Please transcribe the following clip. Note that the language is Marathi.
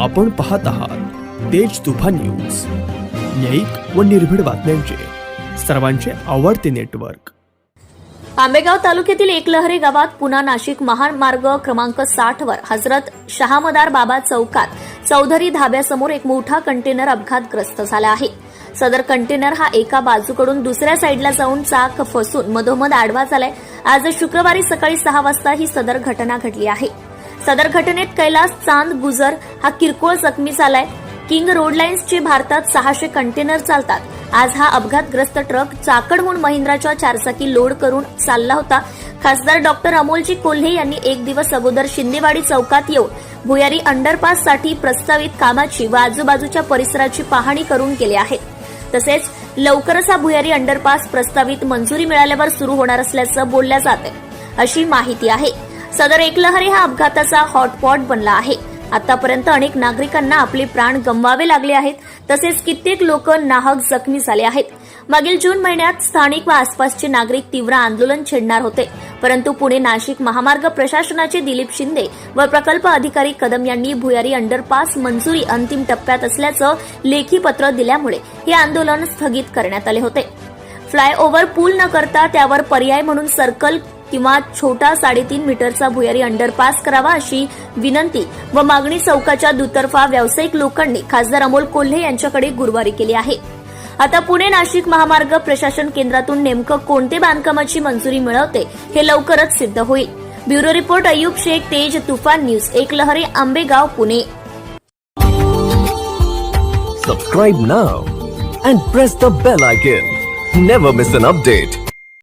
आपण पाहत आहात तेज तुफान न्यूज. न्यायिक व निर्भीड बातम्यांचे. सर्वांचे आवडते नेटवर्क. आंबेगाव तालुक्यातील एकलहरे गावात पुन्हा नाशिक महामार्ग क्रमांक साठ वर हजरत शहामदार बाबा चौकात चौधरी धाब्यासमोर एक मोठा कंटेनर अपघातग्रस्त झाला आहे. सदर कंटेनर हा एका बाजूकडून दुसऱ्या साईडला जाऊन चाक फसून मधोमध आडवा झालाय. आज शुक्रवारी सकाळी सहा वाजता ही सदर घटना घडली आहे. सदर घटनेत कैलास चांद गुजर हा किरकोळ जखमी झालाय. किंग रोड लाईन्सचे भारतात सहाशे कंटेनर चालतात. आज हा अपघातग्रस्त ट्रक चाकडहून महिंद्राच्या चारचाकी लोड करून चालला होता. खासदार डॉक्टर अमोलजी कोल्हे यांनी एक दिवस अगोदर शिंदेवाडी चौकात येऊन भुयारी अंडरपाससाठी प्रस्तावित कामाची व आजूबाजूच्या परिसराची पाहणी करून केली आहे. तसेच लवकरच हा भुयारी अंडरपास प्रस्तावित मंजुरी मिळाल्यावर सुरू होणार असल्याचं बोलल्या जाते अशी माहिती आहे. सदर एकलहरी हा अपघाताचा हॉटपॉट बनला आहे. आतापर्यंत अनेक नागरिकांना आपले प्राण गमवावे लागले आहेत तसेच कित्येक लोक नाहक जखमी झाले आहेत. मागील जून महिन्यात स्थानिक व आसपासचे नागरिक तीव्र आंदोलन छेडणार होते. परंतु पुणे नाशिक महामार्ग प्रशासनाचे दिलीप शिंदे व प्रकल्प अधिकारी कदम यांनी भुयारी अंडरपास मंजुरी अंतिम टप्प्यात असल्याचं लेखी पत्र दिल्यामुळे हे आंदोलन स्थगित करण्यात आले होते. फ्लायओव्हर पूल न करता त्यावर पर्याय म्हणून सर्कल किंवा छोटा साडेतीन मीटरचा भुयारी अंडरपास करावा अशी विनंती व मागणी चौकाच्या दुतर्फा व्यावसायिक लोकांनी खासदार अमोल कोल्हे यांच्याकडे गुरुवारी केली आहे. आता पुणे नाशिक महामार्ग प्रशासन केंद्रातून नेमकं कोणते बांधकामाची मंजुरी मिळवते हे लवकरच सिद्ध होईल. ब्युरो रिपोर्ट अयुब शेख तेज तुफान न्यूज एक लहरे Ambegaon Pune. Subscribe now and press the bell icon never miss an update